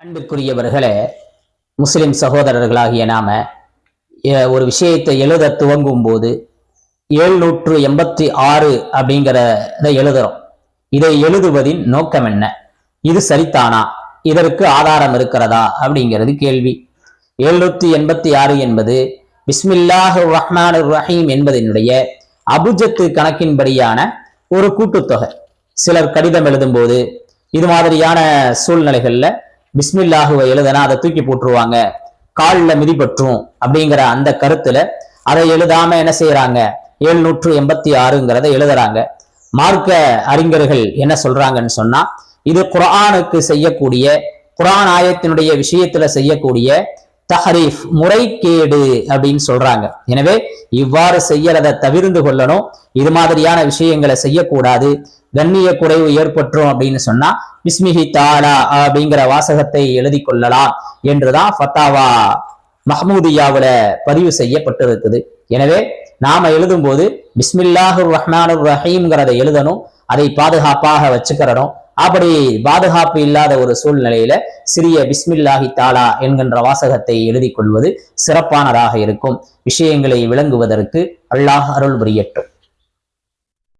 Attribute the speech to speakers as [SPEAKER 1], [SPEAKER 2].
[SPEAKER 1] அன்பிற்குரியவர்களே முஸ்லிம் சகோதரர்களாகிய நாம ஒரு விஷயத்தை எழுத துவங்கும் போது எழுநூற்று எண்பத்தி ஆறு அப்படிங்கிறத எழுதுறோம். இதை எழுதுவதின் நோக்கம் என்ன? இது சரிதானா இதற்கு ஆதாரம் இருக்கிறதா? அப்படிங்கிறது கேள்வி. எழுநூத்தி எண்பத்தி ஆறு என்பது பிஸ்மில்லாஹ் ரஹ்மான் ரஹீம் என்பதனுடைய அபுஜத்து கணக்கின்படியான ஒரு கூட்டுத்தொகை. சிலர் கடிதம் எழுதும்போது இது மாதிரியான சூழ்நிலைகளில் பிஸ்மில்லாஹுவை எழுதனா அதை தூக்கி போட்டுருவாங்க. காலில் மிதிப்பற்றும் அப்படிங்கிற அந்த கருத்துல அதை எழுதாம என்ன செய்யறாங்க? எழுநூற்று எண்பத்தி ஆறுங்கிறத எழுதுறாங்க. மார்க்க அறிஞர்கள் என்ன சொல்றாங்கன்னு சொன்னா இது குரானுக்கு செய்யக்கூடிய குரான் ஆயத்தினுடைய விஷயத்துல செய்யக்கூடிய தஹரீஃப் முறைகேடு அப்படின்னு சொல்றாங்க. எனவே இவ்வாறு செய்யறதை தவிர்ந்து கொள்ளணும். இது மாதிரியான விஷயங்களை செய்யக்கூடாது. கண்ணிய குறைவு ஏற்பட்டுரும் அப்படின்னு சொன்னா பிஸ்மிஹி தாலா அப்படிங்கிற வாசகத்தை எழுதி கொள்ளலாம் என்றுதான் ஃபத்தாவா மஹமூதியாவில பதிவு செய்யப்பட்டிருக்குது. எனவே நாம எழுதும்போது பிஸ்மில்லாஹுர் ரஹ்மானுர் ரஹீம்ங்கிறத எழுதணும். அதை பாதுகாப்பாக வச்சுக்கிறணும். அப்படி பாதுகாப்பு இல்லாத ஒரு சூழ்நிலையில சிறிய பிஸ்மில்லாஹி தாலா என்கின்ற வாசகத்தை எழுதி கொள்வது சிறப்பானதாக இருக்கும். விஷயங்களை விளங்குவதற்கு அல்லாஹ் அருள் புரியட்டும்.